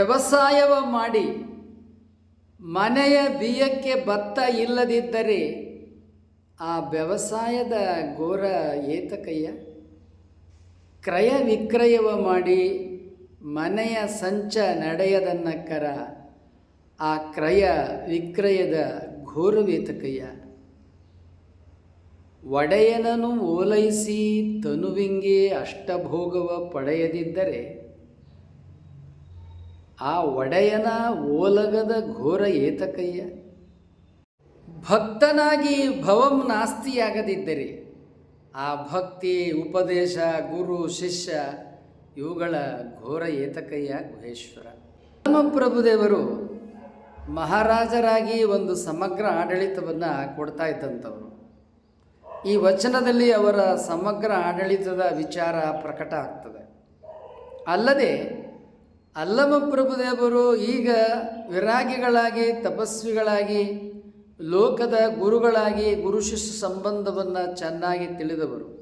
ವ್ಯವಸಾಯವ ಮಾಡಿ ಮನೆಯ ಬಿಯಕ್ಕೆ ಭತ್ತ ಇಲ್ಲದಿದ್ದರೆ ಆ ವ್ಯವಸಾಯದ ಘೋರ ಏತಕಯ್ಯ? ಕ್ರಯ ವಿಕ್ರಯವ ಮಾಡಿ ಮನೆಯ ಸಂಚ ನಡೆಯದನ್ನಕ್ಕರ ಆ ಕ್ರಯ ವಿಕ್ರಯದ ಘೋರವೇತಕಯ್ಯ ಒಡೆಯನನು ಓಲೈಸಿ ತನುವಿಂಗೆ ಅಷ್ಟಭೋಗವ ಪಡೆಯದಿದ್ದರೆ ಆ ಒಡೆಯನ ಓಲಗದ ಘೋರ ಏತಕಯ್ಯ. ಭಕ್ತನಾಗಿ ಭವಂ ನಾಸ್ತಿಯಾಗದಿದ್ದರೆ ಆ ಭಕ್ತಿ, ಉಪದೇಶ, ಗುರು, ಶಿಷ್ಯ ಇವುಗಳ ಘೋರ ಏತಕಯ್ಯ ಗುಹೇಶ್ವರ. ಪ್ರಭುದೇವರು ಮಹಾರಾಜರಾಗಿ ಒಂದು ಸಮಗ್ರ ಆಡಳಿತವನ್ನು ಕೊಡ್ತಾ ಇದ್ದಂಥವರು. ಈ ವಚನದಲ್ಲಿ ಅವರ ಸಮಗ್ರ ಆಡಳಿತದ ವಿಚಾರ ಪ್ರಕಟ ಆಗ್ತದೆ. ಅಲ್ಲದೆ ಅಲ್ಲಮ ಪ್ರಭುದೇವರು ಈಗ ವಿರಾಗಿಗಳಾಗಿ, ತಪಸ್ವಿಗಳಾಗಿ, ಲೋಕದ ಗುರುಗಳಾಗಿ, ಗುರು ಶಿಷ್ಯ ಸಂಬಂಧವನ್ನು ಚೆನ್ನಾಗಿ ತಿಳಿದವರು.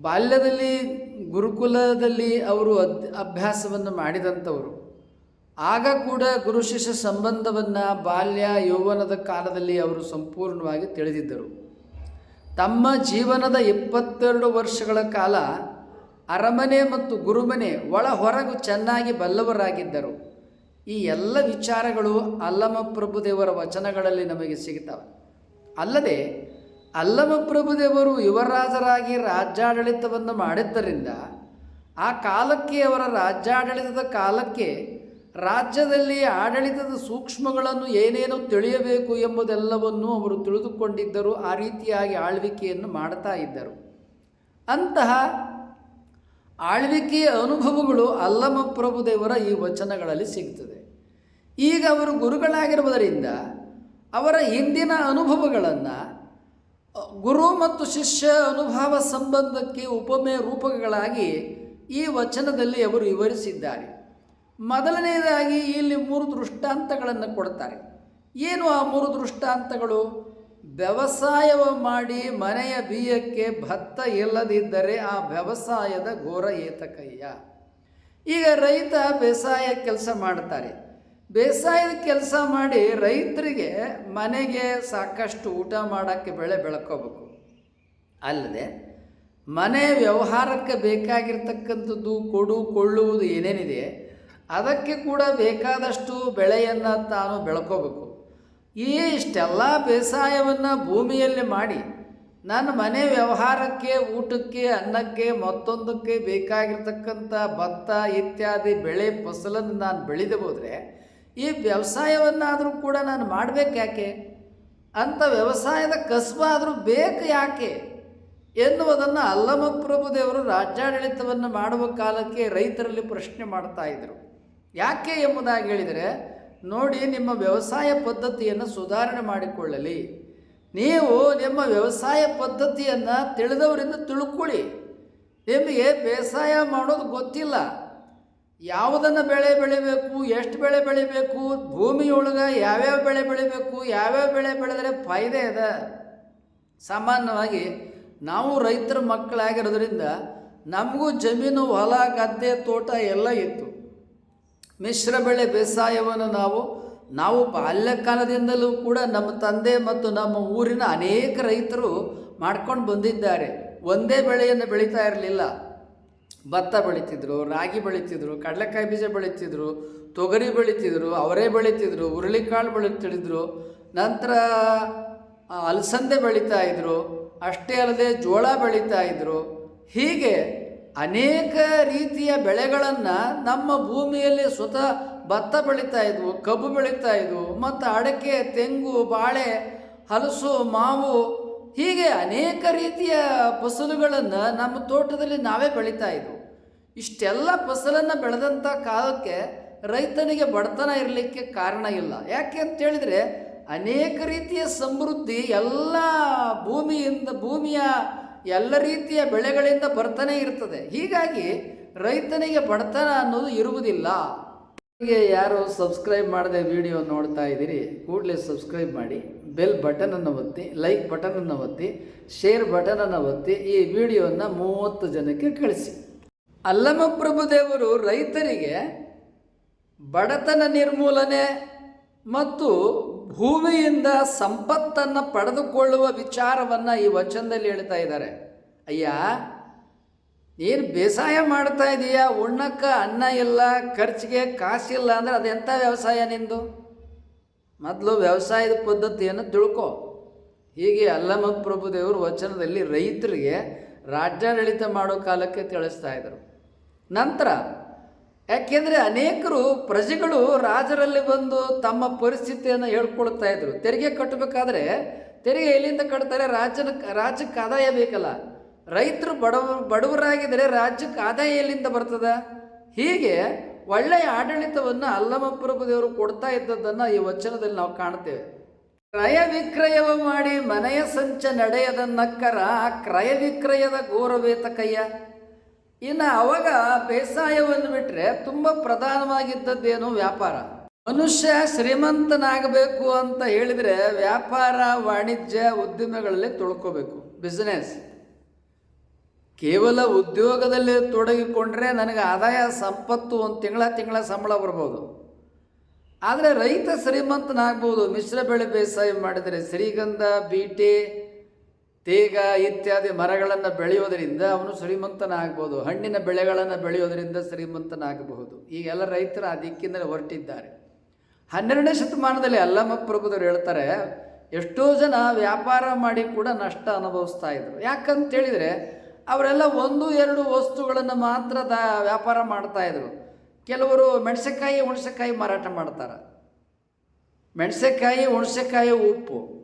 ಬಾಲ್ಯದಲ್ಲಿ, ಗುರುಕುಲದಲ್ಲಿ ಅವರು ಅದ್, ಅಭ್ಯಾಸವನ್ನು ಮಾಡಿದಂಥವರು. ಆಗ ಕೂಡ ಗುರು ಶಿಷ್ಯ ಸಂಬಂಧವನ್ನು ಬಾಲ್ಯ, ಯೌವನದ ಕಾಲದಲ್ಲಿ ಅವರು ಸಂಪೂರ್ಣವಾಗಿ ತಿಳಿದಿದ್ದರು. ತಮ್ಮ ಜೀವನದ ಇಪ್ಪತ್ತೆರಡು ವರ್ಷಗಳ ಕಾಲ ಅರಮನೆ ಮತ್ತು ಗುರುಮನೆ ಒಳ ಹೊರಗು ಚೆನ್ನಾಗಿ ಬಲ್ಲವರಾಗಿದ್ದರು. ಈ ಎಲ್ಲ ವಿಚಾರಗಳು ಅಲ್ಲಮ ಪ್ರಭುದೇವರ ವಚನಗಳಲ್ಲಿ ನಮಗೆ ಸಿಗುತ್ತವೆ. ಅಲ್ಲದೆ ಅಲ್ಲಮ ಪ್ರಭುದೇವರು ಯುವರಾಜರಾಗಿ ರಾಜ್ಯಾಡಳಿತವನ್ನು ಮಾಡಿದ್ದರಿಂದ ಆ ಕಾಲಕ್ಕೆ ಅವರ ರಾಜ್ಯಾಡಳಿತದ ಕಾಲಕ್ಕೆ ರಾಜ್ಯದಲ್ಲಿ ಆಡಳಿತದ ಸೂಕ್ಷ್ಮಗಳನ್ನು ಏನೇನು ತಿಳಿಯಬೇಕು ಎಂಬುದೆಲ್ಲವನ್ನು ಅವರು ತಿಳಿದುಕೊಂಡಿದ್ದರು, ಆ ರೀತಿಯಾಗಿ ಆಳ್ವಿಕೆಯನ್ನು ಮಾಡ್ತಾ ಇದ್ದರು. ಅಂತಹ ಆಳ್ವಿಕೆಯ ಅನುಭವಗಳು ಅಲ್ಲಮ ಪ್ರಭುದೇವರ ಈ ವಚನಗಳಲ್ಲಿ ಸಿಗ್ತದೆ. ಈಗ ಅವರು ಗುರುಗಳಾಗಿರುವುದರಿಂದ ಅವರ ಹಿಂದಿನ ಅನುಭವಗಳನ್ನು, ಗುರು ಮತ್ತು ಶಿಷ್ಯ ಅನುಭವ ಸಂಬಂಧಕ್ಕೆ ಉಪಮೆ ರೂಪಕಗಳಾಗಿ ಈ ವಚನದಲ್ಲಿ ಅವರು ವಿವರಿಸಿದ್ದಾರೆ. ಮೊದಲನೆಯದಾಗಿ ಇಲ್ಲಿ ಮೂರು ದೃಷ್ಟಾಂತಗಳನ್ನು ಕೊಡ್ತಾರೆ. ಏನು ಆ ಮೂರು ದೃಷ್ಟಾಂತಗಳು? ವ್ಯವಸಾಯವ ಮಾಡಿ ಮನೆಯ ಬೀಯಕ್ಕೆ ಭತ್ತ ಇಲ್ಲದಿದ್ದರೆ ಆ ವ್ಯವಸಾಯದ ಘೋರ ಏತಕಯ್ಯ. ಈಗ ರೈತ ಬೇಸಾಯ ಕೆಲಸ ಮಾಡ್ತಾರೆ. ಬೇಸಾಯದ ಕೆಲಸ ಮಾಡಿ ರೈತರಿಗೆ ಮನೆಗೆ ಸಾಕಷ್ಟು ಊಟ ಮಾಡೋಕ್ಕೆ ಬೆಳೆ ಬೆಳ್ಕೋಬೇಕು. ಅಲ್ಲದೆ ಮನೆ ವ್ಯವಹಾರಕ್ಕೆ ಬೇಕಾಗಿರ್ತಕ್ಕಂಥದ್ದು ಕೊಡು ಕೊಳ್ಳುವುದು ಏನೇನಿದೆ, ಅದಕ್ಕೆ ಕೂಡ ಬೇಕಾದಷ್ಟು ಬೆಳೆಯನ್ನು ತಾನು ಬೆಳ್ಕೋಬೇಕು. ಇಷ್ಟೆಲ್ಲ ಬೇಸಾಯವನ್ನು ಭೂಮಿಯಲ್ಲಿ ಮಾಡಿ ನನ್ನ ಮನೆ ವ್ಯವಹಾರಕ್ಕೆ, ಊಟಕ್ಕೆ, ಅನ್ನಕ್ಕೆ, ಮತ್ತೊಂದಕ್ಕೆ ಬೇಕಾಗಿರ್ತಕ್ಕಂಥ ಭತ್ತ ಇತ್ಯಾದಿ ಬೆಳೆ ಫಸಲನ್ನು ನಾನು ಬೆಳೆದು ಹೋದರೆ ಈ ವ್ಯವಸಾಯವನ್ನಾದರೂ ಕೂಡ ನಾನು ಮಾಡಬೇಕು ಯಾಕೆ? ಅಂಥ ವ್ಯವಸಾಯದ ಕಸಬಾದರೂ ಬೇಕು ಯಾಕೆ? ಎನ್ನುವುದನ್ನು ಅಲ್ಲಮ ಪ್ರಭುದೇವರು ರಾಜ್ಯಾಡಳಿತವನ್ನು ಮಾಡುವ ಕಾಲಕ್ಕೆ ರೈತರಲ್ಲಿ ಪ್ರಶ್ನೆ ಮಾಡ್ತಾ ಇದ್ದರು ಯಾಕೆ ಎಂಬುದಾಗಿ ಹೇಳಿದರೆ ನೋಡಿ ನಿಮ್ಮ ವ್ಯವಸಾಯ ಪದ್ಧತಿಯನ್ನು ಸುಧಾರಣೆ ಮಾಡಿಕೊಳ್ಳಲಿ. ನೀವು ನಿಮ್ಮ ವ್ಯವಸಾಯ ಪದ್ಧತಿಯನ್ನು ತಿಳಿದವರಿಂದ ತಿಳ್ಕೊಳ್ಳಿ. ನಿಮಗೆ ಬೇಸಾಯ ಮಾಡೋದು ಗೊತ್ತಿಲ್ಲ. ಯಾವುದನ್ನು ಬೆಳೆ ಬೆಳಿಬೇಕು, ಎಷ್ಟು ಬೆಳೆ ಬೆಳಿಬೇಕು, ಭೂಮಿಯೊಳಗೆ ಯಾವ್ಯಾವ ಬೆಳೆ ಬೆಳಿಬೇಕು, ಯಾವ್ಯಾವ ಬೆಳೆ ಬೆಳೆದರೆ ಫಾಯ್ದೆ ಅದ? ಸಾಮಾನ್ಯವಾಗಿ ನಾವು ರೈತರ ಮಕ್ಕಳಾಗಿರೋದ್ರಿಂದ ನಮಗೂ ಜಮೀನು, ಹೊಲ, ಗದ್ದೆ, ತೋಟ ಎಲ್ಲ ಇತ್ತು. ಮಿಶ್ರ ಬೆಳೆ ಬೇಸಾಯವನ್ನು ನಾವು ನಾವು ಬಾಲ್ಯಕಾಲದಿಂದಲೂ ಕೂಡ ನಮ್ಮ ತಂದೆ ಮತ್ತು ನಮ್ಮ ಊರಿನ ಅನೇಕ ರೈತರು ಮಾಡ್ಕೊಂಡು ಬಂದಿದ್ದಾರೆ. ಒಂದೇ ಬೆಳೆಯನ್ನು ಬೆಳೀತಾ ಇರಲಿಲ್ಲ. ಭತ್ತ ಬೆಳೀತಿದ್ರು, ರಾಗಿ ಬೆಳೀತಿದ್ರು, ಕಡಲೆಕಾಯಿ ಬೀಜ ಬೆಳೀತಿದ್ರು, ತೊಗರಿ ಬೆಳೀತಿದ್ರು, ಅವರೇ ಬೆಳೀತಿದ್ರು, ಹುರುಳಿಕಾಳು ಬೆಳೀತಿದ್ರು. ನಂತರ ಅಲಸಂದೆ ಬೆಳೀತಾ ಇದ್ರು. ಅಷ್ಟೇ ಅಲ್ಲದೆ ಜೋಳ ಬೆಳೀತಾ ಇದ್ರು. ಹೀಗೆ ಅನೇಕ ರೀತಿಯ ಬೆಳೆಗಳನ್ನು ನಮ್ಮ ಭೂಮಿಯಲ್ಲಿ ಸ್ವತಃ ಭತ್ತ ಬೆಳೀತಾ ಇದ್ವು, ಕಬ್ಬು ಬೆಳೀತಾ ಇದ್ವು, ಮತ್ತು ಅಡಕೆ, ತೆಂಗು, ಬಾಳೆ, ಹಲಸು, ಮಾವು, ಹೀಗೆ ಅನೇಕ ರೀತಿಯ ಫಸಲುಗಳನ್ನು ನಮ್ಮ ತೋಟದಲ್ಲಿ ನಾವೇ ಬೆಳೀತಾ ಇದ್ವು. ಇಷ್ಟೆಲ್ಲ ಫಸಲನ್ನು ಬೆಳೆದಂಥ ಕಾಲಕ್ಕೆ ರೈತನಿಗೆ ಬಡತನ ಇರಲಿಕ್ಕೆ ಕಾರಣ ಇಲ್ಲ. ಯಾಕೆ ಅಂತೇಳಿದರೆ ಅನೇಕ ರೀತಿಯ ಸಮೃದ್ಧಿ ಎಲ್ಲ ಭೂಮಿಯಿಂದ ಭೂಮಿಯ ಎಲ್ಲ ರೀತಿಯ ಬೆಳೆಗಳಿಂದ ಬರ್ತಾನೆ ಇರ್ತದೆ. ಹೀಗಾಗಿ ರೈತನಿಗೆ ಬಡತನ ಅನ್ನೋದು ಇರುವುದಿಲ್ಲ. ನಿಮಗೆ ಯಾರು ಸಬ್ಸ್ಕ್ರೈಬ್ ಮಾಡದೆ ವಿಡಿಯೋ ನೋಡ್ತಾ ಇದ್ದೀರಿ, ಕೂಡಲೇ ಸಬ್ಸ್ಕ್ರೈಬ್ ಮಾಡಿ ಬೆಲ್ ಬಟನನ್ನು ಒತ್ತಿ ಲೈಕ್ ಬಟನನ್ನು ಒತ್ತಿ ಶೇರ್ ಬಟನನ್ನು ಒತ್ತಿ, ಈ ವಿಡಿಯೋನ ಮೂವತ್ತು ಜನಕ್ಕೆ ಕಳಿಸಿ. ಅಲ್ಲಮ ಪ್ರಭುದೇವರು ರೈತರಿಗೆ ಬಡತನ ನಿರ್ಮೂಲನೆ ಮತ್ತು ಭೂಮಿಯಿಂದ ಸಂಪತ್ತನ್ನು ಪಡೆದುಕೊಳ್ಳುವ ವಿಚಾರವನ್ನು ಈ ವಚನದಲ್ಲಿ ಹೇಳ್ತಾ ಇದ್ದಾರೆ. ಅಯ್ಯ ಏನು ಬೇಸಾಯ ಮಾಡ್ತಾ ಇದೀಯಾ, ಉಣ್ಣಕ್ಕೆ ಅನ್ನ ಇಲ್ಲ, ಖರ್ಚಿಗೆ ಕಾಸಿಲ್ಲ ಅಂದರೆ ಅದೆಂಥ ವ್ಯವಸಾಯ ನಿಂದು? ಮೊದಲು ವ್ಯವಸಾಯದ ಪದ್ಧತಿಯನ್ನು ತಿಳ್ಕೊ. ಹೀಗೆ ಅಲ್ಲಮ ಪ್ರಭುದೇವರು ವಚನದಲ್ಲಿ ರೈತರಿಗೆ ರಾಜ್ಯಾಡಳಿತ ಮಾಡೋ ಕಾಲಕ್ಕೆ ತಿಳಿಸ್ತಾ ಇದ್ದರು ನಂತರ ಯಾಕೆಂದರೆ ಅನೇಕರು ಪ್ರಜೆಗಳು ರಾಜರಲ್ಲಿ ಬಂದು ತಮ್ಮ ಪರಿಸ್ಥಿತಿಯನ್ನು ಹೇಳ್ಕೊಳ್ತಾ ಇದ್ರು. ತೆರಿಗೆ ಕಟ್ಟಬೇಕಾದ್ರೆ ತೆರಿಗೆ ಎಲ್ಲಿಂದ ಕಟ್ತಾರೆ? ರಾಜ್ಯನ ರಾಜ್ಯಕ್ಕೆ ಆದಾಯ ಬೇಕಲ್ಲ. ರೈತರು ಬಡವ ಬಡವರಾಗಿದ್ದರೆ ರಾಜ್ಯಕ್ಕೆ ಆದಾಯ ಎಲ್ಲಿಂದ ಬರ್ತದ? ಹೀಗೆ ಒಳ್ಳೆಯ ಆಡಳಿತವನ್ನು ಅಲ್ಲಮ ಪ್ರಭುದೇವರು ಕೊಡ್ತಾ ಇದ್ದದ್ದನ್ನು ಈ ವಚನದಲ್ಲಿ ನಾವು ಕಾಣ್ತೇವೆ. ಕ್ರಯ ವಿಕ್ರಯವ ಮಾಡಿ ಮನೆಯ ಸಂಚ ನಡೆಯದ ನಕ್ಕರ ಆ ಕ್ರಯ ವಿಕ್ರಯದ ಘೋರವೇತ ಕಯ್ಯ ಇನ್ನು ಅವಾಗ ಬೇಸಾಯವನ್ನು ಬಿಟ್ಟರೆ ತುಂಬ ಪ್ರಧಾನವಾಗಿದ್ದದ್ದೇನು ವ್ಯಾಪಾರ? ಮನುಷ್ಯ ಶ್ರೀಮಂತನಾಗಬೇಕು ಅಂತ ಹೇಳಿದರೆ ವ್ಯಾಪಾರ, ವಾಣಿಜ್ಯ ಉದ್ಯಮಗಳಲ್ಲಿ ತೊಳ್ಕೋಬೇಕು. ಬಿಸ್ನೆಸ್ ಕೇವಲ ಉದ್ಯೋಗದಲ್ಲಿ ತೊಡಗಿಕೊಂಡ್ರೆ ನನಗೆ ಆದಾಯ, ಸಂಪತ್ತು ಒಂದು ತಿಂಗಳ ತಿಂಗಳ ಸಂಬಳ ಬರ್ಬೋದು. ಆದರೆ ರೈತ ಶ್ರೀಮಂತನಾಗ್ಬೋದು. ಮಿಶ್ರ ಬೆಳೆ ಬೇಸಾಯ ಮಾಡಿದರೆ ಶ್ರೀಗಂಧ, ಬೀಟೆ ತೇಗ ಇತ್ಯಾದಿ ಮರಗಳನ್ನು ಬೆಳೆಯೋದರಿಂದ ಅವನು ಶ್ರೀಮಂತನಾಗ್ಬೋದು ಹಣ್ಣಿನ ಬೆಳೆಗಳನ್ನು ಬೆಳೆಯೋದರಿಂದ ಶ್ರೀಮಂತನಾಗಬಹುದು. ಈಗೆಲ್ಲ ರೈತರು ಆ ದಿಕ್ಕಿನಲ್ಲಿ ಹೊರಟಿದ್ದಾರೆ. ಹನ್ನೆರಡನೇ ಶತಮಾನದಲ್ಲಿ ಅಲ್ಲಮ್ಮ ಪ್ರಭುದವರು ಹೇಳ್ತಾರೆ, ಎಷ್ಟೋ ಜನ ವ್ಯಾಪಾರ ಮಾಡಿ ಕೂಡ ನಷ್ಟ ಅನುಭವಿಸ್ತಾ ಇದ್ರು. ಯಾಕಂತೇಳಿದರೆ ಅವರೆಲ್ಲ ಒಂದು, ಎರಡು ವಸ್ತುಗಳನ್ನು ಮಾತ್ರ ದ, ವ್ಯಾಪಾರ ಮಾಡ್ತಾ ಇದ್ರು. ಕೆಲವರು ಮೆಣಸಿನಕಾಯಿ ಹುಣಸೆಕಾಯಿ ಮಾರಾಟ ಮಾಡ್ತಾರೆ. ಮೆಣಸೆಕಾಯಿ ಹುಣಸೆಕಾಯಿ ಉಪ್ಪು.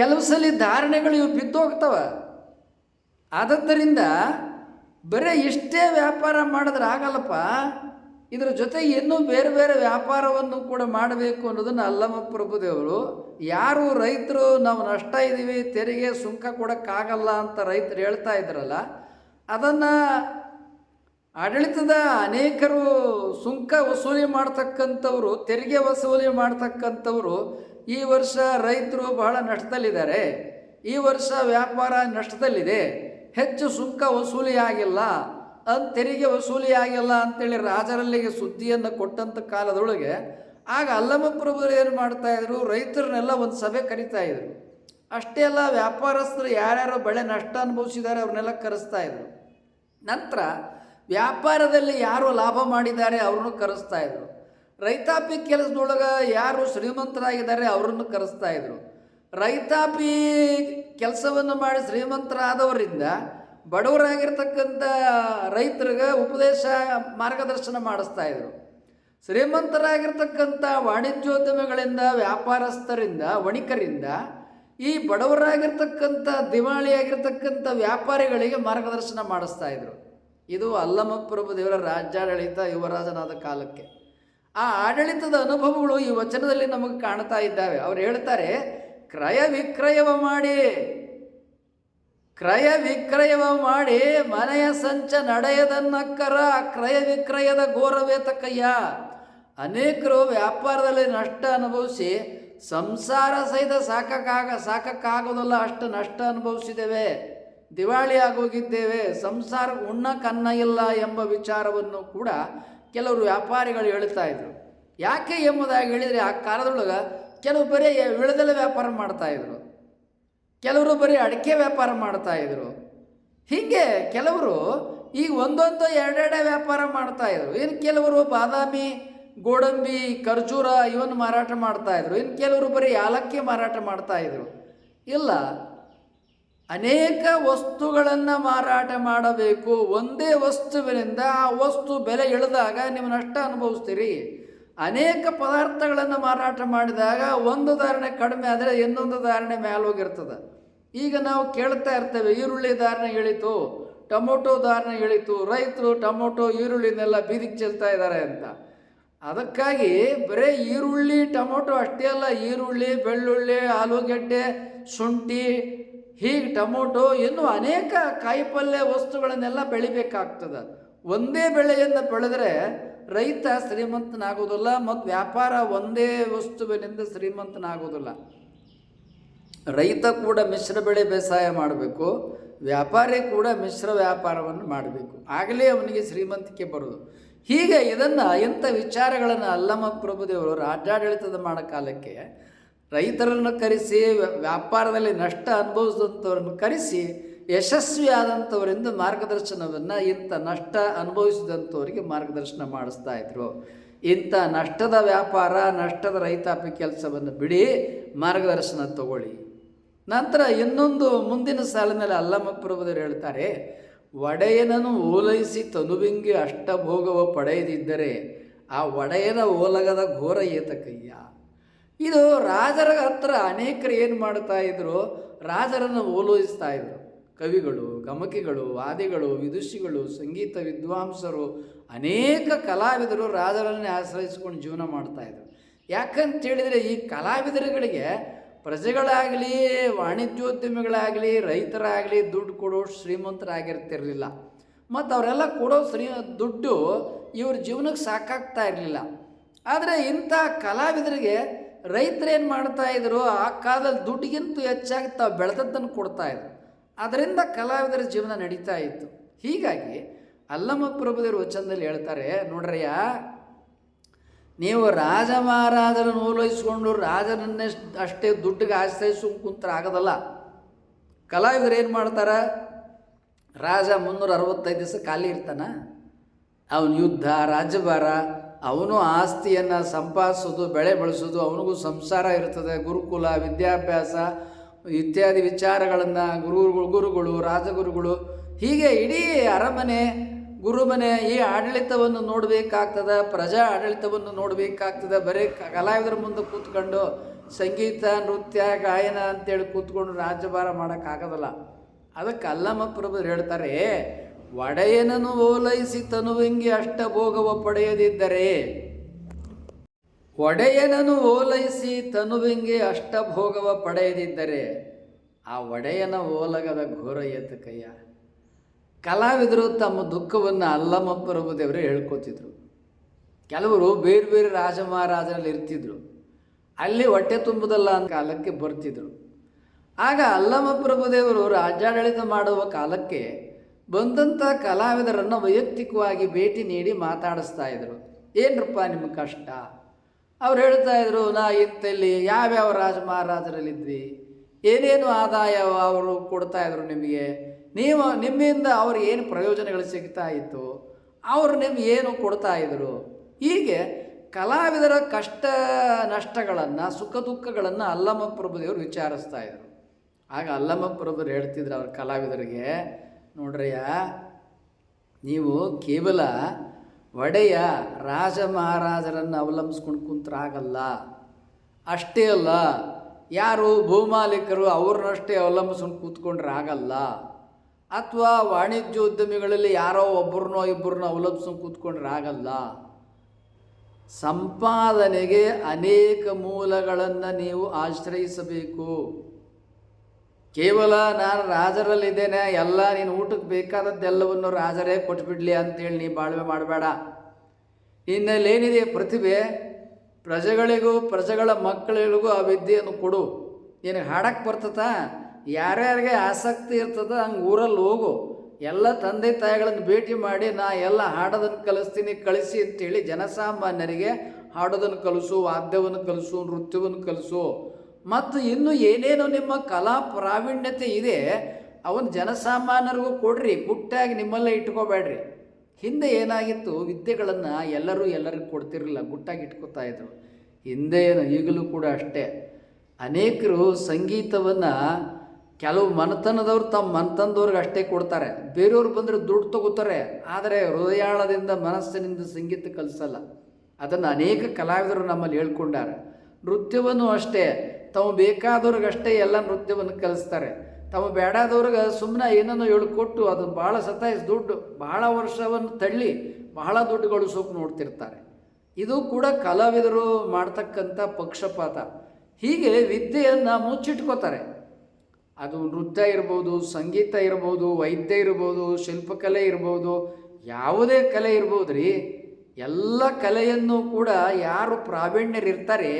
ಕೆಲವು ಸಲ ಧಾರಣೆಗಳು ಇವು ಬಿದ್ದೋಗ್ತವೆ ಆದದ್ದರಿಂದ ಬರೀ ಇಷ್ಟೇ ವ್ಯಾಪಾರ ಮಾಡಿದ್ರೆ ಆಗಲ್ಲಪ್ಪ. ಇದರ ಜೊತೆ ಇನ್ನೂ ಬೇರೆ ಬೇರೆ ವ್ಯಾಪಾರವನ್ನು ಕೂಡ ಮಾಡಬೇಕು ಅನ್ನೋದನ್ನು ಅಲ್ಲಮ್ಮ ಪ್ರಭುದೇವರು ಯಾರು ರೈತರು ನಾವು ನಷ್ಟ ಇದ್ದೀವಿ, ತೆರಿಗೆ ಸುಂಕ ಕೊಡೋಕ್ಕಾಗಲ್ಲ ಅಂತ ರೈತರು ಹೇಳ್ತಾ ಇದ್ರಲ್ಲ, ಅದನ್ನು ಆಡಳಿತದ ಅನೇಕರು ಸುಂಕ ವಸೂಲಿ ಮಾಡ್ತಕ್ಕಂಥವ್ರು, ತೆರಿಗೆ ವಸೂಲಿ ಮಾಡ್ತಕ್ಕಂಥವ್ರು ಈ ವರ್ಷ ರೈತರು ಬಹಳ ನಷ್ಟದಲ್ಲಿದ್ದಾರೆ. ಈ ವರ್ಷ ವ್ಯಾಪಾರ ನಷ್ಟದಲ್ಲಿದೆ. ಹೆಚ್ಚು ಸುಂಕ ವಸೂಲಿ ಆಗಿಲ್ಲ ಅಂತ ತೆರಿಗೆ ವಸೂಲಿ ಆಗಿಲ್ಲ ಅಂತೇಳಿ ರಾಜರಲ್ಲಿಗೆ ಸುದ್ದಿಯನ್ನು ಕೊಟ್ಟಂಥ ಕಾಲದೊಳಗೆ ಆಗ ಅಲ್ಲಮ ಪ್ರಭುರು ಏನು ಮಾಡ್ತಾಯಿದ್ರು ರೈತರನ್ನೆಲ್ಲ ಒಂದು ಸಭೆ ಕರಿತಾ ಇದ್ರು. ಅಷ್ಟೇ ಅಲ್ಲ, ವ್ಯಾಪಾರಸ್ಥರು ಯಾರ್ಯಾರು ಬೆಳೆ ನಷ್ಟ ಅನುಭವಿಸಿದ್ದಾರೆ ಅವ್ರನ್ನೆಲ್ಲ ಕರೆಸ್ತಾ ಇದ್ರು. ನಂತರ ವ್ಯಾಪಾರದಲ್ಲಿ ಯಾರು ಲಾಭ ಮಾಡಿದ್ದಾರೆ ಅವ್ರನ್ನೂ ಕರೆಸ್ತಾ ಇದ್ರು. ರೈತಾಪಿ ಕೆಲಸದೊಳಗೆ ಯಾರು ಶ್ರೀಮಂತರಾಗಿದ್ದಾರೆ ಅವರನ್ನು ಕರೆಸ್ತಾ ಇದ್ರು. ರೈತಾಪಿ ಕೆಲಸವನ್ನು ಮಾಡಿ ಶ್ರೀಮಂತರಾದವರಿಂದ ಬಡವರಾಗಿರ್ತಕ್ಕಂಥ ರೈತರಿಗೆ ಉಪದೇಶ ಮಾರ್ಗದರ್ಶನ ಮಾಡಿಸ್ತಾ ಇದ್ರು. ಶ್ರೀಮಂತರಾಗಿರ್ತಕ್ಕಂಥ ವಾಣಿಜ್ಯೋದ್ಯಮಿಗಳಿಂದ, ವ್ಯಾಪಾರಸ್ಥರಿಂದ, ವಣಿಕರಿಂದ ಈ ಬಡವರಾಗಿರ್ತಕ್ಕಂಥ ದಿವಾಳಿಯಾಗಿರ್ತಕ್ಕಂಥ ವ್ಯಾಪಾರಿಗಳಿಗೆ ಮಾರ್ಗದರ್ಶನ ಮಾಡಿಸ್ತಾ ಇದ್ರು. ಇದು ಅಲ್ಲಮ ಪ್ರಭು ದೇವರ ರಾಜ್ಯಾಡಳಿತ ಯುವರಾಜನಾದ ಕಾಲಕ್ಕೆ. ಆ ಆಡಳಿತದ ಅನುಭವಗಳು ಈ ವಚನದಲ್ಲಿ ನಮಗೆ ಕಾಣ್ತಾ ಇದ್ದಾವೆ. ಅವ್ರು ಹೇಳ್ತಾರೆ, ಕ್ರಯ ವಿಕ್ರಯವ ಮಾಡಿ, ಕ್ರಯ ವಿಕ್ರಯವ ಮಾಡಿ ಮನೆಯ ಸಂಚ ನಡೆಯದನ್ನಕ್ಕರ ಕ್ರಯ ವಿಕ್ರಯದ ಘೋರವೇತಕಯ್ಯ ಅನೇಕರು ವ್ಯಾಪಾರದಲ್ಲಿ ನಷ್ಟ ಅನುಭವಿಸಿ, ಸಂಸಾರ ಸಹಿತ ಸಾಕಕ್ಕಾಗ, ಸಾಕಕ್ಕಾಗೋದಲ್ಲ, ಅಷ್ಟು ನಷ್ಟ ಅನುಭವಿಸಿದ್ದೇವೆ. ದಿವಾಳಿ ಆಗೋಗಿದ್ದೇವೆ ಸಂಸಾರ ಉಣ್ಣಕ್ಕನ್ನ ಇಲ್ಲ ಎಂಬ ವಿಚಾರವನ್ನು ಕೂಡ ಕೆಲವರು ವ್ಯಾಪಾರಿಗಳು ಹೇಳ್ತಾ ಇದ್ರು. ಯಾಕೆ ಎಂಬುದಾಗಿ ಹೇಳಿದರೆ ಆ ಕಾಲದೊಳಗೆ ಕೆಲವು ಬರೀ ವಿಳದೆಲೆ ವ್ಯಾಪಾರ ಮಾಡ್ತಾಯಿದ್ರು ಕೆಲವರು ಬರೀ ಅಡಿಕೆ ವ್ಯಾಪಾರ ಮಾಡ್ತಾಯಿದ್ರು ಹೀಗೆ ಕೆಲವರು ಈಗ ಒಂದೊಂದು ಎರಡೆರಡೇ ವ್ಯಾಪಾರ ಮಾಡ್ತಾಯಿದ್ರು ಇನ್ನು ಕೆಲವರು ಬಾದಾಮಿ, ಗೋಡಂಬಿ, ಖರ್ಜೂರ ಇವನ್ನು ಮಾರಾಟ ಮಾಡ್ತಾಯಿದ್ರು ಇನ್ನು ಕೆಲವರು ಬರೀ ಯಾಲಕ್ಕಿ ಮಾರಾಟ ಮಾಡ್ತಾಯಿದ್ರು ಇಲ್ಲ ಅನೇಕ ವಸ್ತುಗಳನ್ನು ಮಾರಾಟ ಮಾಡಬೇಕು. ಒಂದೇ ವಸ್ತುವಿನಿಂದ ಆ ವಸ್ತು ಬೆಲೆ ಇಳಿದಾಗ ನೀವು ನಷ್ಟ ಅನುಭವಿಸ್ತೀರಿ. ಅನೇಕ ಪದಾರ್ಥಗಳನ್ನು ಮಾರಾಟ ಮಾಡಿದಾಗ ಒಂದು ಧಾರಣೆ ಕಡಿಮೆ ಆದರೆ ಇನ್ನೊಂದು ಧಾರಣೆ ಹೋಗಿರ್ತದೆ. ಈಗ ನಾವು ಕೇಳ್ತಾ ಇರ್ತೇವೆ, ಈರುಳ್ಳಿ ಧಾರಣೆ ಇಳಿತು, ಟೊಮೊಟೊ ಧಾರಣೆ ಇಳಿತು, ರೈತರು ಟೊಮೊಟೊ, ಈರುಳ್ಳಿನೆಲ್ಲ ಬೀದಿಗೆ ಚೆಲ್ತಾ ಇದ್ದಾರೆ ಅಂತ. ಅದಕ್ಕಾಗಿ ಬರೀ ಈರುಳ್ಳಿ, ಟೊಮೊಟೊ ಅಷ್ಟೇ ಅಲ್ಲ, ಈರುಳ್ಳಿ, ಬೆಳ್ಳುಳ್ಳಿ, ಆಲೂಗೆಡ್ಡೆ, ಶುಂಠಿ ಹೀಗೆ ಟೊಮೊಟೊ ಇನ್ನೂ ಅನೇಕ ಕಾಯಿಪಲ್ಯ ವಸ್ತುಗಳನ್ನೆಲ್ಲ ಬೆಳಿಬೇಕಾಗ್ತದೆ. ಒಂದೇ ಬೆಳೆಯನ್ನು ಬೆಳೆದರೆ ರೈತ ಶ್ರೀಮಂತನಾಗೋದಿಲ್ಲ ಮತ್ತು ವ್ಯಾಪಾರ ಒಂದೇ ವಸ್ತುವಿನಿಂದ ಶ್ರೀಮಂತನಾಗೋದಿಲ್ಲ. ರೈತ ಕೂಡ ಮಿಶ್ರ ಬೆಳೆ ಬೇಸಾಯ ಮಾಡಬೇಕು, ವ್ಯಾಪಾರಿ ಕೂಡ ಮಿಶ್ರ ವ್ಯಾಪಾರವನ್ನು ಮಾಡಬೇಕು. ಆಗಲೇ ಅವನಿಗೆ ಶ್ರೀಮಂತಿಕೆ ಬರೋದು. ಹೀಗೆ ಇದನ್ನು ಇಂಥ ವಿಚಾರಗಳನ್ನು ಅಲ್ಲಮ ಪ್ರಭುದೇವರು ರಾಜ್ಯಾಡಳಿತದ ಮಾಡೋ ಕಾಲಕ್ಕೆ ರೈತರನ್ನು ಕರೆಸಿ ವ್ಯಾಪಾರದಲ್ಲಿ ನಷ್ಟ ಅನುಭವಿಸಿದಂಥವ್ರನ್ನು ಕರೆಸಿ ಯಶಸ್ವಿಯಾದಂಥವರಿಂದ ಮಾರ್ಗದರ್ಶನವನ್ನು ಇಂಥ ನಷ್ಟ ಅನುಭವಿಸಿದಂಥವರಿಗೆ ಮಾರ್ಗದರ್ಶನ ಮಾಡಿಸ್ತಾ ಇದ್ರು. ಇಂಥ ನಷ್ಟದ ವ್ಯಾಪಾರ, ನಷ್ಟದ ರೈತಾಪಿ ಕೆಲಸವನ್ನು ಬಿಡಿ, ಮಾರ್ಗದರ್ಶನ ತಗೊಳ್ಳಿ. ನಂತರ ಇನ್ನೊಂದು ಮುಂದಿನ ಸಾಲಿನಲ್ಲಿ ಅಲ್ಲಮ್ಮ ಪ್ರಭುದರು ಹೇಳ್ತಾರೆ ಒಡೆಯನನ್ನು ಓಲೈಸಿ ತನುವಿಂಗಿ ಅಷ್ಟಭೋಗವ ಪಡೆಯದಿದ್ದರೆ ಆ ಒಡೆಯನ ಓಲಗದ ಘೋರ ಏತಕಯ್ಯ. ಇದು ರಾಜರ ಹತ್ರ ಅನೇಕರು ಏನು ಮಾಡ್ತಾ ಇದ್ರು? ರಾಜರನ್ನು ಓಲೈಸ್ತಾ ಇದ್ರು. ಕವಿಗಳು, ಗಮಕಿಗಳು, ವಾದಿಗಳು, ವಿದುಷಿಗಳು, ಸಂಗೀತ ವಿದ್ವಾಂಸರು, ಅನೇಕ ಕಲಾವಿದರು ರಾಜರನ್ನೇ ಆಶ್ರಯಿಸ್ಕೊಂಡು ಜೀವನ ಮಾಡ್ತಾ ಇದ್ರು. ಯಾಕಂತ ಹೇಳಿದರೆ ಈ ಕಲಾವಿದರುಗಳಿಗೆ ಪ್ರಜೆಗಳಾಗಲಿ, ವಾಣಿಜ್ಯೋದ್ಯಮಿಗಳಾಗಲಿ, ರೈತರಾಗಲಿ ದುಡ್ಡು ಕೊಡೋ ಶ್ರೀಮಂತರಾಗಿರ್ತಿರಲಿಲ್ಲ. ಮತ್ತು ಅವರೆಲ್ಲ ಕೊಡೋ ಶ್ರೀ, ದುಡ್ಡು ಇವ್ರ ಜೀವನಕ್ಕೆ ಸಾಕಾಗ್ತಾ ಇರಲಿಲ್ಲ. ಆದರೆ ಇಂಥ ಕಲಾವಿದರಿಗೆ ರೈತರೇನು ಮಾಡ್ತಾ ಇದ್ರು, ಆ ಕಾಲದಲ್ಲಿ ದುಡ್ಡಿಗಿಂತ ಹೆಚ್ಚಾಗಿ ತಾವು ಬೆಳೆದದ್ದನ್ನು ಕೊಡ್ತಾ ಇದ್ರು. ಅದರಿಂದ ಕಲಾವಿದರ ಜೀವನ ನಡೀತಾ ಇತ್ತು. ಹೀಗಾಗಿ ಅಲ್ಲಮ್ಮ ಪ್ರಭುದೇವರು ವಚನದಲ್ಲಿ ಹೇಳ್ತಾರೆ, ನೋಡ್ರಯ್ಯ, ನೀವು ರಾಜ ಮಹಾರಾಜರನ್ನು ಓಲೈಸ್ಕೊಂಡು ರಾಜನನ್ನೇ ಅಷ್ಟೇ ದುಡ್ಡಿಗೆ ಆಶ್ರಯಿಸು ಕುಂತ್ರೆ ಆಗೋದಲ್ಲ. ಕಲಾವಿದರು ಏನು ಮಾಡ್ತಾರೆ, ರಾಜ ಮುನ್ನೂರ ಅರವತ್ತೈದು ದಿವಸ ಖಾಲಿ ಇರ್ತಾನ. ಅವನ ಯುದ್ಧ, ರಾಜ್ಯಭಾರ ಅವನು ಆಸ್ತಿಯನ್ನು ಸಂಪಾದಿಸೋದು, ಬೆಳೆ ಬೆಳೆಸೋದು, ಅವನಿಗೂ ಸಂಸಾರ ಇರ್ತದೆ, ಗುರುಕುಲ, ವಿದ್ಯಾಭ್ಯಾಸ, ಇತ್ಯಾದಿ ವಿಚಾರಗಳನ್ನು ಗುರುಗಳು ಗುರುಗಳು, ರಾಜಗುರುಗಳು, ಹೀಗೆ ಇಡೀ ಅರಮನೆ, ಗುರುಮನೆ ಈ ಆಡಳಿತವನ್ನು ನೋಡಬೇಕಾಗ್ತದೆ, ಪ್ರಜಾ ಆಡಳಿತವನ್ನು ನೋಡಬೇಕಾಗ್ತದೆ, ಬರೀ ಕಲಾವಿದರ ಮುಂದೆ ಕೂತ್ಕೊಂಡು ಸಂಗೀತ, ನೃತ್ಯ, ಗಾಯನ ಅಂತೇಳಿ ಕೂತ್ಕೊಂಡು ರಾಜ್ಯಭಾರ ಮಾಡೋಕ್ಕಾಗೋದಲ್ಲ. ಅದಕ್ಕೆ ಅಲ್ಲಮ್ಮ ಪ್ರಭು ಹೇಳ್ತಾರೆ ಒಡೆಯನನು ಓಲೈಸಿ ತನುವಂಗಿ ಅಷ್ಟಭೋಗವ ಪಡೆಯದಿದ್ದರೆ. ಒಡೆಯನನು ಓಲೈಸಿ ತನುವಿಂಗೆ ಅಷ್ಟಭೋಗವ ಪಡೆಯದಿದ್ದರೆ. ಆ ಒಡೆಯನ ಓಲಗದ ಘೋರ ಏತಕಯ್ಯ ಕಲಾವಿದರು ತಮ್ಮ ದುಃಖವನ್ನು ಅಲ್ಲಮ್ಮ ಪ್ರಭುದೇವರು ಹೇಳ್ಕೊತಿದ್ರು. ಕೆಲವರು ಬೇರೆ ಬೇರೆ ರಾಜ ಮಹಾರಾಜರಲ್ಲಿ ಇರ್ತಿದ್ರು. ಅಲ್ಲಿ ಹೊಟ್ಟೆ ತುಂಬುದಲ್ಲ ಅಂತ ಕಾಲಕ್ಕೆ ಬರ್ತಿದ್ರು. ಆಗ ಅಲ್ಲಮ್ಮ ಪ್ರಭುದೇವರು ರಾಜ್ಯಾಡಳಿತ ಮಾಡುವ ಕಾಲಕ್ಕೆ ಬಂದಂಥ ಕಲಾವಿದರನ್ನು ವೈಯಕ್ತಿಕವಾಗಿ ಭೇಟಿ ನೀಡಿ ಮಾತಾಡಿಸ್ತಾ ಇದ್ರು. ಏನ್ರಪ್ಪ ನಿಮ್ಮ ಕಷ್ಟ? ಅವ್ರು ಹೇಳ್ತಾ ಇದ್ರು, ನಾ ಇತ್ತಲ್ಲಿ ಯಾವ್ಯಾವ ರಾಜ ಮಹಾರಾಜರಲ್ಲಿದ್ವಿ ಏನೇನು ಆದಾಯ ಅವರು ಕೊಡ್ತಾ ಇದ್ರು ನಿಮಗೆ? ನೀವು ನಿಮ್ಮಿಂದ ಅವ್ರಿಗೆ ಏನು ಪ್ರಯೋಜನಗಳು ಸಿಗ್ತಾ ಇತ್ತು? ಅವರು ನಿಮ್ಗೆ ಏನು ಕೊಡ್ತಾ ಇದ್ರು? ಹೀಗೆ ಕಲಾವಿದರ ಕಷ್ಟ ನಷ್ಟಗಳನ್ನು, ಸುಖ ದುಃಖಗಳನ್ನು ಅಲ್ಲಮ್ಮ ಪ್ರಭುದೇವರು ವಿಚಾರಿಸ್ತಾ ಇದ್ರು. ಆಗ ಅಲ್ಲಮ್ಮ ಪ್ರಭುರು ಹೇಳ್ತಿದ್ರು ಅವ್ರ ಕಲಾವಿದರಿಗೆ ನೋಡ್ರಯ್ಯ, ನೀವು ಕೇವಲ ಒಡೆಯ ರಾಜ ಮಹಾರಾಜರನ್ನು ಅವಲಂಬಿಸ್ಕೊಂಡು ಕುಂತ್ರಾಗಲ್ಲ ಅಷ್ಟೇ ಅಲ್ಲ, ಯಾರು ಭೂಮಾಲೀಕರು ಅವ್ರನ್ನಷ್ಟೇ ಅವಲಂಬಿಸ್ಕೊಂಡು ಕೂತ್ಕೊಂಡ್ರೆ ಆಗಲ್ಲ ಅಥವಾ ವಾಣಿಜ್ಯೋದ್ಯಮಿಗಳಲ್ಲಿ ಯಾರೋ ಒಬ್ಬರನ್ನೋ ಇಬ್ಬರನ್ನೋ ಅವಲಂಬಿಸ್ಕೊಂಡು ಕೂತ್ಕೊಂಡ್ರೆ ಆಗಲ್ಲ ಸಂಪಾದನೆಗೆ ಅನೇಕ ಮೂಲಗಳನ್ನು ನೀವು ಆಶ್ರಯಿಸಬೇಕು. ಕೇವಲ ನಾನು ರಾಜರಲ್ಲಿದ್ದೇನೆ, ಎಲ್ಲ ನೀನು ಊಟಕ್ಕೆ ಬೇಕಾದದ್ದೆಲ್ಲವನ್ನು ರಾಜರೇ ಕೊಟ್ಬಿಡ್ಲಿ ಅಂತೇಳಿ ನೀ ಬಾಳ್ವೆ ಮಾಡಬೇಡ. ಇನ್ನಲ್ಲೇನಿದೆ ಪ್ರತಿಭೆ, ಪ್ರಜೆಗಳಿಗೂ, ಪ್ರಜೆಗಳ ಮಕ್ಕಳಿಗೂ ಆ ವಿದ್ಯೆಯನ್ನು ಕೊಡು. ನಿನಗೆ ಹಾಡಕ್ಕೆ ಬರ್ತದ? ಯಾರ್ಯಾರಿಗೆ ಆಸಕ್ತಿ ಇರ್ತದ? ಹಂಗೆ ಊರಲ್ಲಿ ಹೋಗು. ಎಲ್ಲ ತಂದೆ ತಾಯಿಗಳನ್ನು ಭೇಟಿ ಮಾಡಿ ನಾ ಎಲ್ಲ ಹಾಡೋದನ್ನು ಕಲಿಸ್ತೀನಿ, ಕಳಿಸಿ ಅಂತೇಳಿ ಜನಸಾಮಾನ್ಯರಿಗೆ ಹಾಡೋದನ್ನು ಕಲಿಸು, ವಾದ್ಯವನ್ನು ಕಲಿಸು, ನೃತ್ಯವನ್ನು ಕಲಿಸು. ಮತ್ತು ಇನ್ನು ಏನೇನು ನಿಮ್ಮ ಕಲಾ ಪ್ರಾವೀಣ್ಯತೆ ಇದೆ, ಅವನು ಜನಸಾಮಾನ್ಯರಿಗೂ ಕೊಡ್ರಿ, ಗುಟ್ಟಾಗಿ ನಿಮ್ಮಲ್ಲೇ ಇಟ್ಕೋಬೇಡ್ರಿ. ಹಿಂದೆ ಏನಾಗಿತ್ತು, ವಿದ್ಯೆಗಳನ್ನು ಎಲ್ಲರೂ ಎಲ್ಲರಿಗೂ ಕೊಡ್ತಿರಲಿಲ್ಲ, ಗುಟ್ಟಾಗಿ ಇಟ್ಕೋತಾ ಇದ್ರು. ಹಿಂದೆ ಏನು, ಈಗಲೂ ಕೂಡ ಅಷ್ಟೇ. ಅನೇಕರು ಸಂಗೀತವನ್ನು ಕೆಲವು ಮನತನದವ್ರು ತಮ್ಮ ಮನತನದವ್ರಿಗೆ ಅಷ್ಟೇ ಕೊಡ್ತಾರೆ. ಬೇರೆಯವ್ರು ಬಂದರೆ ದುಡ್ಡು ತಗೋತಾರೆ, ಆದರೆ ಹೃದಯಾಳದಿಂದ ಮನಸ್ಸಿನಿಂದ ಸಂಗೀತ ಕಲಿಸಲ್ಲ. ಅದನ್ನು ಅನೇಕ ಕಲಾವಿದರು ನಮ್ಮಲ್ಲಿ ಹೇಳ್ಕೊಂಡಾರೆ. ನೃತ್ಯವನ್ನು ಅಷ್ಟೇ ತಾವು ಬೇಕಾದವ್ರಿಗಷ್ಟೇ ಎಲ್ಲ ನೃತ್ಯವನ್ನು ಕಲಿಸ್ತಾರೆ. ತಾವು ಬೇಡಾದವ್ರಿಗೆ ಸುಮ್ಮನೆ ಏನನ್ನೋ ಹೇಳ್ಕೊಟ್ಟು ಅದನ್ನು ಭಾಳ ಸತಾಯಿಸಿ ದುಡ್ಡು ಬಹಳ ವರ್ಷವನ್ನು ತಳ್ಳಿ ಬಹಳ ದುಡ್ಡು ಗಳಿಸೋಕೆ ನೋಡ್ತಿರ್ತಾರೆ. ಇದು ಕೂಡ ಕಲಾವಿದರು ಮಾಡ್ತಕ್ಕಂಥ ಪಕ್ಷಪಾತ. ಹೀಗೆ ವಿದ್ಯೆಯನ್ನು ಮುಚ್ಚಿಟ್ಕೋತಾರೆ. ಅದು ನೃತ್ಯ ಇರ್ಬೋದು, ಸಂಗೀತ ಇರ್ಬೋದು, ವೈದ್ಯ ಇರ್ಬೋದು, ಶಿಲ್ಪಕಲೆ ಇರ್ಬೋದು, ಯಾವುದೇ ಕಲೆ ಇರ್ಬೋದು ರೀ ಎಲ್ಲ ಕಲೆಯನ್ನು ಕೂಡ ಯಾರು ಪ್ರಾವೀಣ್ಯರಿರ್ತಾರೆ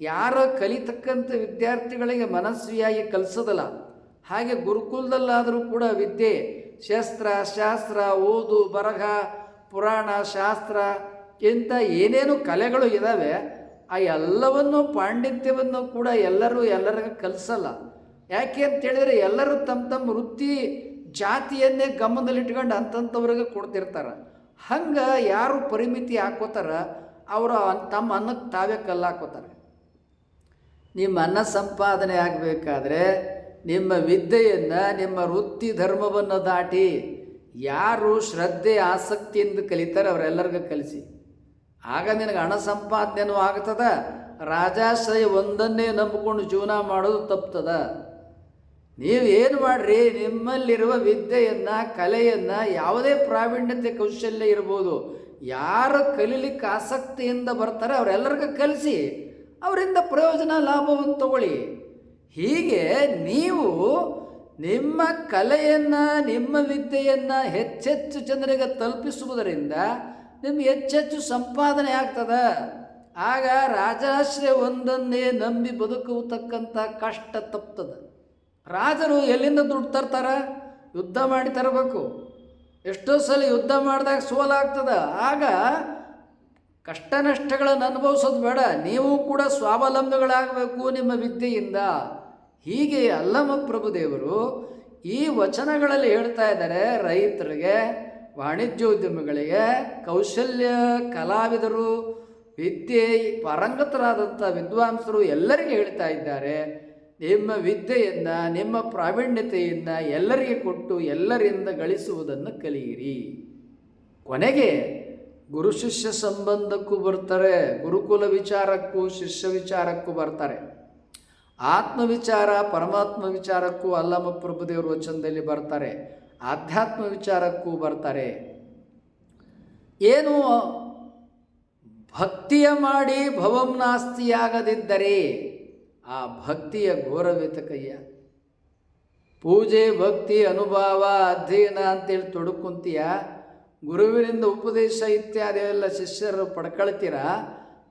ಯಾರು ಕಲಿತಕ್ಕಂಥ ವಿದ್ಯಾರ್ಥಿಗಳಿಗೆ ಮನಸ್ವಿಯಾಗಿ ಕಲಿಸೋದಲ್ಲ. ಹಾಗೆ ಗುರುಕುಲದಲ್ಲಾದರೂ ಕೂಡ ವಿದ್ಯೆ, ಶಸ್ತ್ರ, ಶಾಸ್ತ್ರ, ಓದು, ಬರಹ, ಪುರಾಣ, ಶಾಸ್ತ್ರ ಇಂಥ ಏನೇನು ಕಲೆಗಳು ಇದ್ದಾವೆ, ಆ ಎಲ್ಲವನ್ನು ಪಾಂಡಿತ್ಯವನ್ನು ಕೂಡ ಎಲ್ಲರೂ ಎಲ್ಲರಿಗೂ ಕಲಿಸಲ್ಲ. ಯಾಕೆ ಅಂತ ಹೇಳಿದ್ರೆ ಎಲ್ಲರೂ ತಮ್ಮ ತಮ್ಮ ವೃತ್ತಿ ಜಾತಿಯನ್ನೇ ಗಮನದಲ್ಲಿಟ್ಕೊಂಡು ಅಂತಂಥವ್ರಿಗೆ ಕೊಡ್ತಿರ್ತಾರೆ. ಹಂಗೆ ಯಾರು ಪರಿಮಿತಿ ಹಾಕೋತಾರ, ಅವರು ತಮ್ಮ ಅನ್ನಕ್ಕೆ ತಾವೇ ಕಲ್ಲು ಹಾಕೋತಾರೆ. ನಿಮ್ಮ ಅನ್ನ ಸಂಪಾದನೆ ಆಗಬೇಕಾದ್ರೆ ನಿಮ್ಮ ವಿದ್ಯೆಯನ್ನು, ನಿಮ್ಮ ವೃತ್ತಿ ಧರ್ಮವನ್ನು ದಾಟಿ ಯಾರು ಶ್ರದ್ಧೆ ಆಸಕ್ತಿಯಿಂದ ಕಲಿತಾರೆ ಅವರೆಲ್ಲರಿಗೂ ಕಲಿಸಿ. ಆಗ ನಿನಗೆ ಹಣ ಸಂಪಾದನೆನೂ ಆಗ್ತದ, ರಾಜಾಶ್ರಯ ಒಂದನ್ನೇ ನಂಬಿಕೊಂಡು ಜೀವನ ಮಾಡೋದು ತಪ್ತದ. ನೀವು ಏನು ಮಾಡ್ರಿ, ನಿಮ್ಮಲ್ಲಿರುವ ವಿದ್ಯೆಯನ್ನು, ಕಲೆಯನ್ನು, ಯಾವುದೇ ಪ್ರಾವೀಣ್ಯತೆ, ಕೌಶಲ್ಯ ಇರ್ಬೋದು, ಯಾರು ಕಲೀಲಿಕ್ಕೆ ಆಸಕ್ತಿಯಿಂದ ಬರ್ತಾರೆ ಅವರೆಲ್ಲರಿಗೂ ಕಲಿಸಿ. ಅವರಿಂದ ಪ್ರಯೋಜನ ಲಾಭವನ್ನು ತಗೊಳ್ಳಿ. ಹೀಗೆ ನೀವು ನಿಮ್ಮ ಕಲೆಯನ್ನು, ನಿಮ್ಮ ವಿದ್ಯೆಯನ್ನು ಹೆಚ್ಚೆಚ್ಚು ಜನರಿಗೆ ತಲುಪಿಸುವುದರಿಂದ ನಿಮ್ಗೆ ಹೆಚ್ಚೆಚ್ಚು ಸಂಪಾದನೆ ಆಗ್ತದೆ. ಆಗ ರಾಜಾಶ್ರಯ ಒಂದನ್ನೇ ನಂಬಿ ಬದುಕುವತಕ್ಕಂಥ ಕಷ್ಟ ತಪ್ತದೆ ರಾಜರು ಎಲ್ಲಿಂದ ದುಡ್ಡು ತರ್ತಾರ? ಯುದ್ಧ ಮಾಡಿ ತರಬೇಕು. ಎಷ್ಟೋ ಸಲ ಯುದ್ಧ ಮಾಡಿದಾಗ ಸೋಲಾಗ್ತದ. ಆಗ ಕಷ್ಟ ನಷ್ಟಗಳನ್ನು ಅನುಭವಿಸೋದು ಬೇಡ. ನೀವು ಕೂಡ ಸ್ವಾವಲಂಬಿಗಳಾಗಬೇಕು ನಿಮ್ಮ ವಿದ್ಯೆಯಿಂದ. ಹೀಗೆ ಅಲ್ಲಮ ಪ್ರಭುದೇವರು ಈ ವಚನಗಳಲ್ಲಿ ಹೇಳ್ತಾ ಇದ್ದಾರೆ. ರೈತರಿಗೆ, ವಾಣಿಜ್ಯೋದ್ಯಮಿಗಳಿಗೆ, ಕೌಶಲ್ಯ ಕಲಾವಿದರು, ವಿದ್ಯೆ ಪರಂಗತರಾದಂಥ ವಿದ್ವಾಂಸರು ಎಲ್ಲರಿಗೆ ಹೇಳ್ತಾ ಇದ್ದಾರೆ. ನಿಮ್ಮ ವಿದ್ಯೆಯನ್ನು, ನಿಮ್ಮ ಪ್ರಾವೀಣ್ಯತೆಯನ್ನು ಎಲ್ಲರಿಗೆ ಕೊಟ್ಟು ಎಲ್ಲರಿಂದ ಗಳಿಸುವುದನ್ನು ಕಲಿಯಿರಿ. ಕೊನೆಗೆ ಗುರು ಶಿಷ್ಯ ಸಂಬಂಧಕ್ಕೂ ಬರ್ತಾರೆ, ಗುರುಕುಲ ವಿಚಾರಕ್ಕೂ, ಶಿಷ್ಯ ವಿಚಾರಕ್ಕೂ ಬರ್ತಾರೆ. ಆತ್ಮ ವಿಚಾರ, ಪರಮಾತ್ಮ ವಿಚಾರಕ್ಕೂ ಅಲ್ಲಮ ಪ್ರಭುದೇವರು ವಚನದಲ್ಲಿ ಬರ್ತಾರೆ, ಆಧ್ಯಾತ್ಮ ವಿಚಾರಕ್ಕೂ ಬರ್ತಾರೆ. ಏನು ಭಕ್ತಿಯ ಮಾಡಿ ಭವಂ ನಾಸ್ತಿಯಾಗದಿದ್ದರೆ ಆ ಭಕ್ತಿಯ ಘೋರವೇತಕಯ್ಯ ಪೂಜೆ ಭಕ್ತಿ ಅನುಭಾವ ಅಧ್ಯಯನ ಅಂತೇಳಿ ತೊಡ್ಕೊಂತೀಯ? ಗುರುವಿನಿಂದ ಉಪದೇಶ ಇತ್ಯಾದಿ ಎಲ್ಲ ಶಿಷ್ಯರು ಪಡ್ಕೊಳ್ತೀರ?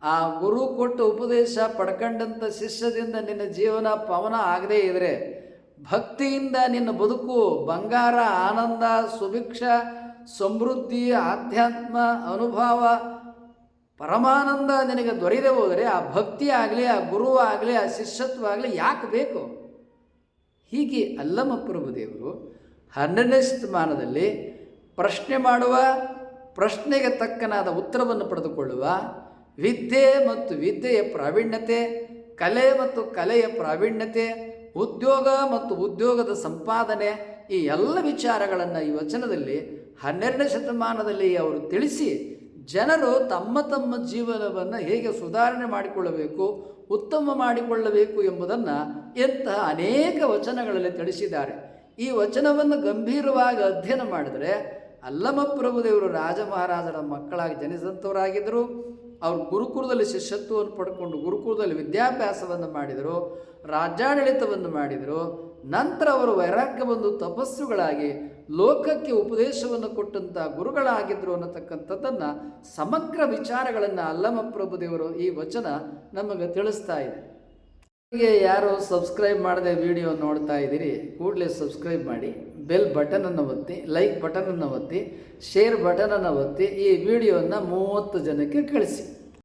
ಆ ಗುರು ಕೊಟ್ಟ ಉಪದೇಶ ಪಡ್ಕೊಂಡಂಥ ಶಿಷ್ಯದಿಂದ ನಿನ್ನ ಜೀವನ ಪವನ ಆಗದೇ ಇದ್ರೆ ಭಕ್ತಿಯಿಂದ ನಿನ್ನ ಬದುಕು ಬಂಗಾರ, ಆನಂದ, ಸುಭಿಕ್ಷ, ಸಮೃದ್ಧಿ, ಆಧ್ಯಾತ್ಮ, ಅನುಭವ, ಪರಮಾನಂದ ನಿನಗೆ ದೊರೆಯದೆ ಹೋದರೆ ಆ ಭಕ್ತಿ ಆಗಲಿ, ಆ ಗುರು ಆಗಲಿ, ಆ ಶಿಷ್ಯತ್ವ ಆಗಲಿ ಯಾಕೆ ಬೇಕು? ಹೀಗೆ ಅಲ್ಲಮ ಪ್ರಭುದೇವರು ಹನ್ನೆರಡನೇ ಶತಮಾನದಲ್ಲಿ ಪ್ರಶ್ನೆ ಮಾಡುವ, ಪ್ರಶ್ನೆಗೆ ತಕ್ಕನಾದ ಉತ್ತರವನ್ನು ಪಡೆದುಕೊಳ್ಳುವ, ವಿದ್ಯೆ ಮತ್ತು ವಿದ್ಯೆಯ ಪ್ರಾವೀಣ್ಯತೆ, ಕಲೆ ಮತ್ತು ಕಲೆಯ ಪ್ರಾವೀಣ್ಯತೆ, ಉದ್ಯೋಗ ಮತ್ತು ಉದ್ಯೋಗದ ಸಂಪಾದನೆ ಈ ಎಲ್ಲ ವಿಚಾರಗಳನ್ನು ಈ ವಚನದಲ್ಲಿ ಹನ್ನೆರಡನೇ ಶತಮಾನದಲ್ಲಿ ಅವರು ತಿಳಿಸಿ ಜನರು ತಮ್ಮ ತಮ್ಮ ಜೀವನವನ್ನು ಹೇಗೆ ಸುಧಾರಣೆ ಮಾಡಿಕೊಳ್ಳಬೇಕು, ಉತ್ತಮ ಮಾಡಿಕೊಳ್ಳಬೇಕು ಎಂಬುದನ್ನು ಇಂತಹ ಅನೇಕ ವಚನಗಳಲ್ಲಿ ತಿಳಿಸಿದ್ದಾರೆ. ಈ ವಚನವನ್ನು ಗಂಭೀರವಾಗಿ ಅಧ್ಯಯನ ಮಾಡಿದರೆ ಅಲ್ಲಮ ಪ್ರಭುದೇವರು ರಾಜ ಮಹಾರಾಜರ ಮಕ್ಕಳಾಗಿ ಜನಿಸಿದಂಥವರಾಗಿದ್ದರು. ಅವರು ಗುರುಕುಲದಲ್ಲಿ ಶಿಷ್ಯತ್ವವನ್ನು ಪಡ್ಕೊಂಡು ಗುರುಕುಲದಲ್ಲಿ ವಿದ್ಯಾಭ್ಯಾಸವನ್ನು ಮಾಡಿದರು, ರಾಜ್ಯಾಡಳಿತವನ್ನು ಮಾಡಿದರು. ನಂತರ ಅವರು ವೈರಾಗ್ಯ ಬಂದು ತಪಸ್ಸುಗಳಾಗಿ ಲೋಕಕ್ಕೆ ಉಪದೇಶವನ್ನು ಕೊಟ್ಟಂಥ ಗುರುಗಳಾಗಿದ್ದರು ಅನ್ನತಕ್ಕಂಥದ್ದನ್ನು ಸಮಗ್ರ ವಿಚಾರಗಳನ್ನು ಅಲ್ಲಮ ಪ್ರಭುದೇವರು ಈ ವಚನ ನಮಗೆ ತಿಳಿಸ್ತಾ ಇದೆ. ಯಾರು ಸಬ್ಸ್ಕ್ರೈಬ್ ಮಾಡದೆ ವಿಡಿಯೋ ನೋಡ್ತಾ ಇದ್ದೀರಿ, ಕೂಡಲೇ ಸಬ್ಸ್ಕ್ರೈಬ್ ಮಾಡಿ, ಬೆಲ್ ಬಟನನ್ನು ಒತ್ತಿ, ಲೈಕ್ ಬಟನನ್ನು ಒತ್ತಿ, ಶೇರ್ ಬಟನನ್ನು ಒತ್ತಿ, ಈ ವಿಡಿಯೋನ ಮೂವತ್ತು ಜನಕ್ಕೆ ಕಳಿಸಿ.